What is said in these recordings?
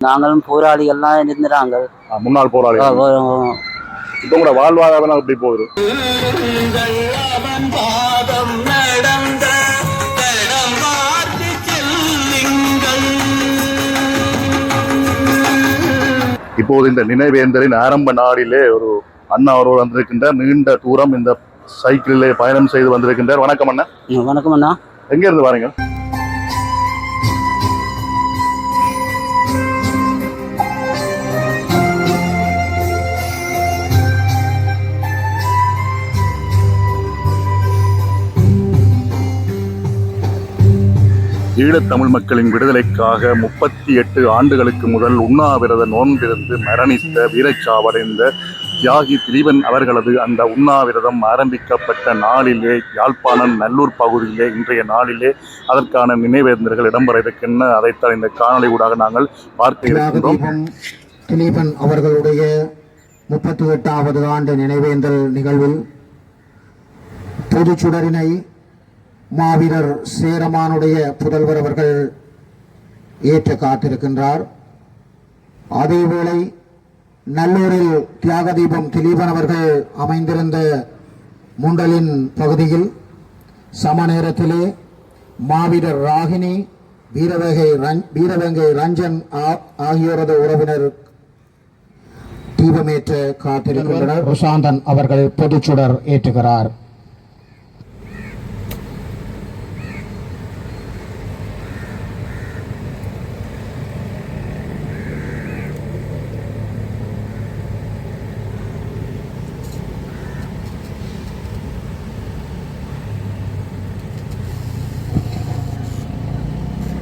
நாங்களும் போராளிகள்லாம் இருந்துறாங்க முன்னாள் போராளி இப்போ கூட வாழ்வாதாரம் எப்படி போகுது? இப்போது இந்த நினைவேந்தலின் ஆரம்ப நாளிலே ஒரு அண்ணா அவர்கள் வந்திருக்கின்றார். நீண்ட தூரம் இந்த சைக்கிளிலே பயணம் செய்து வந்திருக்கின்றார். வணக்கம் அண்ணா. வணக்கம் அண்ணா. எங்க இருந்து வரீங்க? ஈழத்தமிழ் மக்களின் விடுதலைக்காக முப்பத்தி எட்டு ஆண்டுகளுக்கு முதல் உண்ணாவிரத நோன்பிருந்து மரணித்த வீரச்சாவடைந்த தியாகி திலீபன் அவர்களது அந்த உண்ணாவிரதம் ஆரம்பிக்கப்பட்ட நாளிலே யாழ்ப்பாணம் நல்லூர் பகுதியிலே இன்றைய நாளிலே அதற்கான நினைவேந்தல்கள் இடம்பெற இருக்கின்றன. அதைத்தான் இந்த காணொளி ஊடாக நாங்கள் பார்க்க இருக்கின்றோம். திலீபன் அவர்களுடைய முப்பத்தி எட்டாவது ஆண்டு நினைவேந்தல் நிகழ்வில் பொதுச்சுடரினை மாவீரர் சேரமானுடைய புதல்வர் அவர்கள் ஏற்ற காத்திருக்கின்றார். அதேவேளை நல்லூரில் தியாகதீபம் திலீபன் அவர்கள் அமைந்திருந்த முண்டலின் பகுதியில் சம நேரத்திலே மாவீரர் ராகினி வீரவேகை ரஞ் வீரவேங்கை ரஞ்சன் ஆ- ஆகியோரது உறவினர் தீபமேற்ற காத்திருக்கின்றனர். பிரசாந்தன் அவர்கள் பொதுச்சுடர் ஏற்றுகிறார்.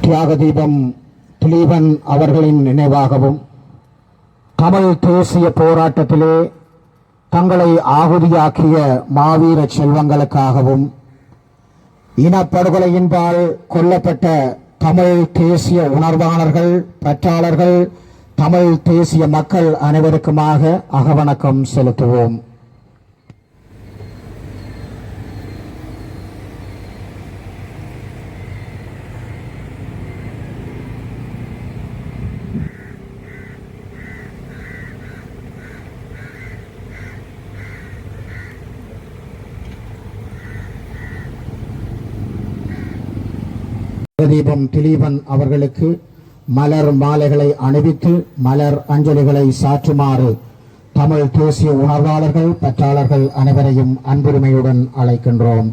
தியாகதீபம் திலீபன் அவர்களின் நினைவாகவும் தமிழ் தேசிய போராட்டத்திலே தங்களை ஆகுதியாக்கிய மாவீர செல்வங்களுக்காகவும் இனப்படுகொலையின்பால் கொல்லப்பட்ட தமிழ் தேசிய உணர்வாளர்கள் பற்றாளர்கள் தமிழ் தேசிய மக்கள் அனைவருக்குமாக அகவணக்கம் செலுத்துவோம். தீபம் திலீபன் அவர்களுக்கு மலர் மாலைகளை அணிவித்து மலர் அஞ்சலிகளை சாற்றுமாறு தமிழ் தேசிய உணர்வாளர்கள் பற்றாளர்கள் அனைவரையும் அன்புரிமையுடன் அழைக்கின்றோம்.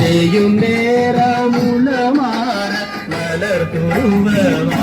ചെയ്യും പെയ്യും നേരമുളമാണ് വളർത്തുവാ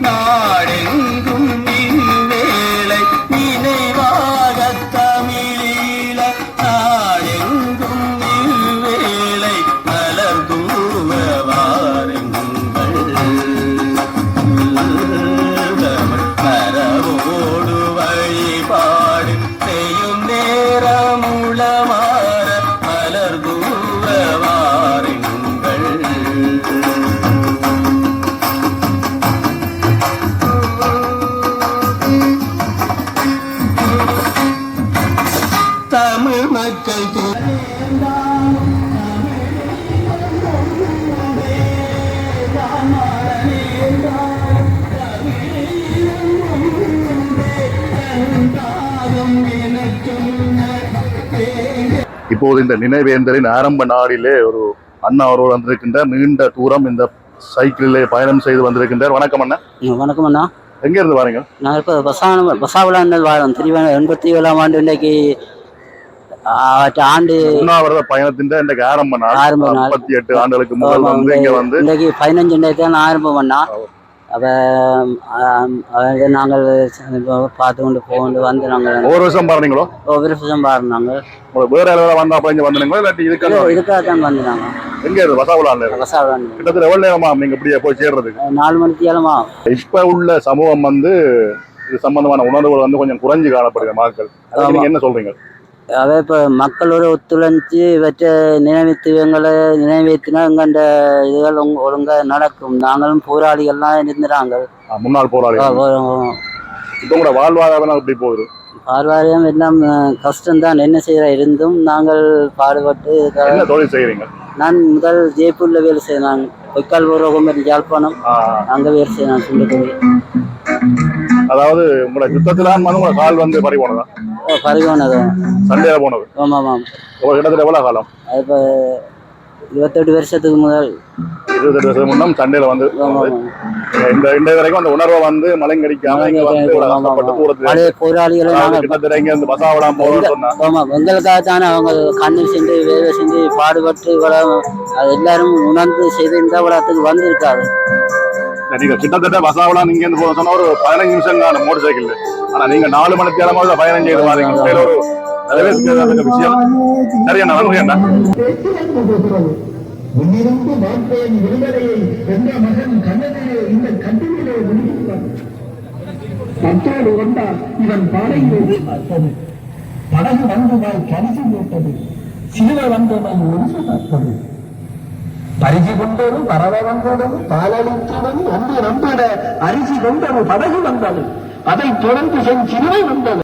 நாடெங்கும் இப்போது இந்த நினைவேந்தலின் ஆரம்ப நாளிலே ஒரு அண்ணா ஒருவர் வந்திருக்கின்றார் நீண்ட தூரம் இந்த சைக்கிளிலே பயணம் செய்து வந்திருக்கின்றார். வணக்கம் அண்ணா. வணக்கம் அண்ணா. எங்க இருந்து வரீங்க நாங்கள் இப்போ பசான பசாவிலாண்டல் வாரம் திருவ எண்பத்தி ஏழாம் ஆண்டு இன்றைக்கு ஆற்று ஆண்டு உண்ணாவிரத பயணத்தின் இன்றைக்கு ஆரம்ப நாள். ஆரம்ப நாள். முப்பத்தி எட்டு ஆண்டுகளுக்கு முதல் வந்து இங்க வந்து இன்றைக்கு பதினஞ்சு தான் ஆரம்பம் பண்ணா அப்போ நாங்கள் பார்த்து கொண்டு போகொண்டு வந்து நாங்கள் ஒவ்வொரு வருஷம் பாருங்களோ ஒவ்வொரு வருஷம் உங்களுக்கு வேற யாராவது வந்தா அப்ப இங்க வந்தீங்களோ இல்லாட்டி இதுக்கு இதுக்காக தான் வந்தாங்க எங்க இருந்து? வசாவுலான்ல பசாவிலாண்டு கிட்டத்தட்ட எவ்வளவு நேரமா நீங்க இப்படியே போய் சேர்றதுக்கு நாலு மணிக்கு ஏழமா? இப்ப உள்ள சமூகம் வந்து இது சம்பந்தமான உணர்வுகள் வந்து கொஞ்சம் குறைஞ்சு காணப்படுது மக்கள் என்ன சொல்றீங்க? அதே இப்போ மக்களோட ஒத்துழைச்சு வச்ச நினைவுத்துவங்களை நினைவேற்றினா எங்கண்ட இதுகள் ஒழுங்க- ஒழுங்கா நடக்கும். நாங்களும் போராளிகள்லாம் இருந்துறாங்க. முன்னாள் போராளி இப்ப கூட வாழ்வாதாரம் எப்படி போகுது? பார்வாரியம் எல்லாம் கஷ்டம்தான். என்ன செய்கிற இருந்தும் நாங்கள் பாடுபட்டு தொழில் செய்யறீங்க நான் முதல் ஜெய்ப்பூரில் வேலை செய்தேன் பொய்க்கால் பூர்வகம் யாழ்ப்பாணம். அங்கே வேலை சுண்டு தொழில் அதாவது உங்களோட யுத்தத்துல வந்து உங்களோட கால் வந்து பறி போனதா? பரிவானது சண்டையில போனது. ஆமாம் ஆமாம் எவ்வளவு கிட்டத்தட்ட எவ்வளவு காலம்? இப்போ இருபத்தெட்டு வருஷத்துக்கு முதல். இருபத்தெட்டு வருஷம் முன்னம் சண்டையில வந்து போனது. இந்த இந்த வரைக்கும் அந்த உணர்வை வந்து மலைங்கடிக்காம இங்க வந்து கஷ்டப்பட்டு பழைய போராளிகளை கிட்டத்தட்ட இங்க இருந்து பசாவடாம போறோம்னு சொன்னா. ஆமா எங்களுக்காக தானே அவங்க கண்ணீர் செஞ்சு வேலை செஞ்சு பாடுபட்டு இவ்வளவு எல்லாரும் உணர்ந்து செய்திருந்தா இவ்வளோத்துக்கு வந்திருக்காது. நீங்க கிட்டத்தட்ட பசாவலாம் நீங்க இருந்து போக சொன்னா ஒரு பதினஞ்சு நிமிஷம் தான் மோட்டர் சைக்கிள் ஆனா நீங்க நாலு மணி நேரமாக பயணம் செய்து பாருங்க உண்மையில ஒரு நிறைவேற்ற விஷயம். சரியா நன்றி அண்ணா. முன்னிருந்து வாழ்க்கையின் விடுதலையை எந்த மகன் கண்ணதிலே இந்த கண்டிலே முடிகிறான் பத்தோடு வந்தால் இவன் பாறையிலே பார்த்தது படகு வந்ததால் கரிசி போட்டது சிலுவை வந்ததால் ஒன்று பார்த்தது பரிசு கொண்டது பறவை வந்தது பாலளித்தது ஒன்று நம்பட அரிசி கொண்டது படகு வந்தது. அதை தொடர்ந்து செஞ்சிறுவை வந்தது.